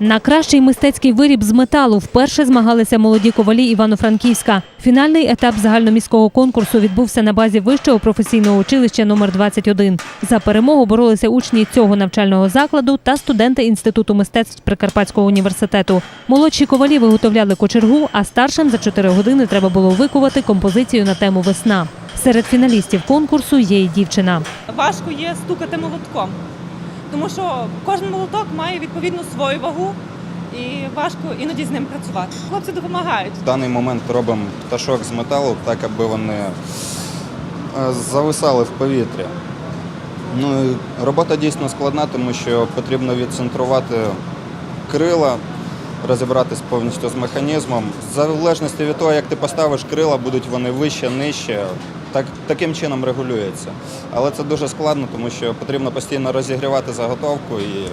На кращий мистецький виріб з металу вперше змагалися молоді ковалі Івано-Франківська. Фінальний етап загальноміського конкурсу відбувся на базі вищого професійного училища номер 21. За перемогу боролися учні цього навчального закладу та студенти інституту мистецтв Прикарпатського університету. Молодші ковалі виготовляли кочергу, а старшим за 4 години треба було викувати композицію на тему весна. Серед фіналістів конкурсу є й дівчина. важко є стукати молотком, тому що кожен молоток має відповідну свою вагу і важко іноді з ним працювати. Хлопці допомагають. В даний момент робимо пташок з металу, так аби вони е, зависали в повітрі. Ну, робота дійсно складна, тому що потрібно відцентрувати крила, розібратись повністю з механізмом. В залежності від того, як ти поставиш крила, будуть вони вище, нижче. Так, таким чином регулюється. Але це дуже складно, тому що потрібно постійно розігрівати заготовку і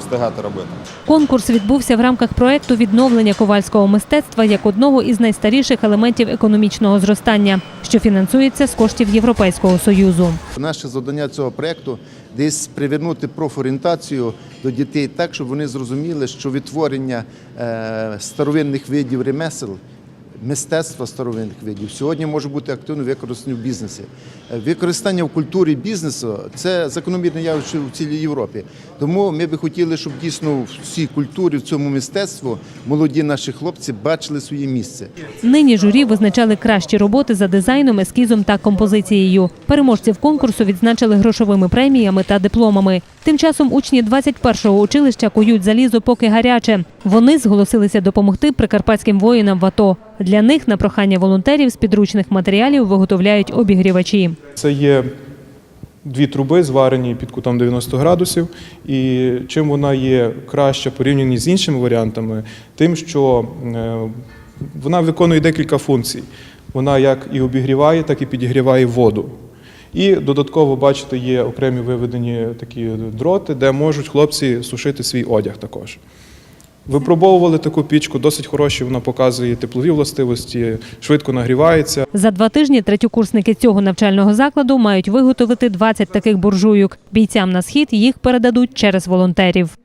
встигати робити. Конкурс відбувся в рамках проекту відновлення ковальського мистецтва як одного із найстаріших елементів економічного зростання, що фінансується з коштів Європейського союзу. Наше завдання цього проєкту десь привернути профорієнтацію до дітей так, щоб вони зрозуміли, що відтворення е, старовинних видів ремесел, мистецтва старовинних видів сьогодні може бути активно використано в бізнесі. Е, Використання в культурі бізнесу це закономірне явище в цілій Європі. Тому ми би хотіли, щоб дійсно в цій культурі, в цьому мистецтву молоді наші хлопці бачили своє місце. Нині журі визначали кращі роботи за дизайном, ескізом та композицією. Переможців конкурсу відзначили грошовими преміями та дипломами. Тим часом учні 21-го училища кують залізо поки гаряче. Вони зголосилися допомогти прикарпатським воїнам в АТО. Для них на прохання волонтерів з підручних матеріалів виготовляють обігрівачі. Це є дві труби, зварені під кутом 90 градусів. І чим вона є краща порівняно з іншими варіантами, тим, що е, вона виконує декілька функцій. Вона як і обігріває, так і підігріває воду. І додатково, бачите, є окремі виведені такі дроти, де можуть хлопці сушити свій одяг також. Випробовували таку пічку, досить хороші, вона показує теплові властивості, швидко нагрівається. За два тижні третьокурсники цього навчального закладу мають виготовити 20 таких буржуйок. Бійцям на схід їх передадуть через волонтерів.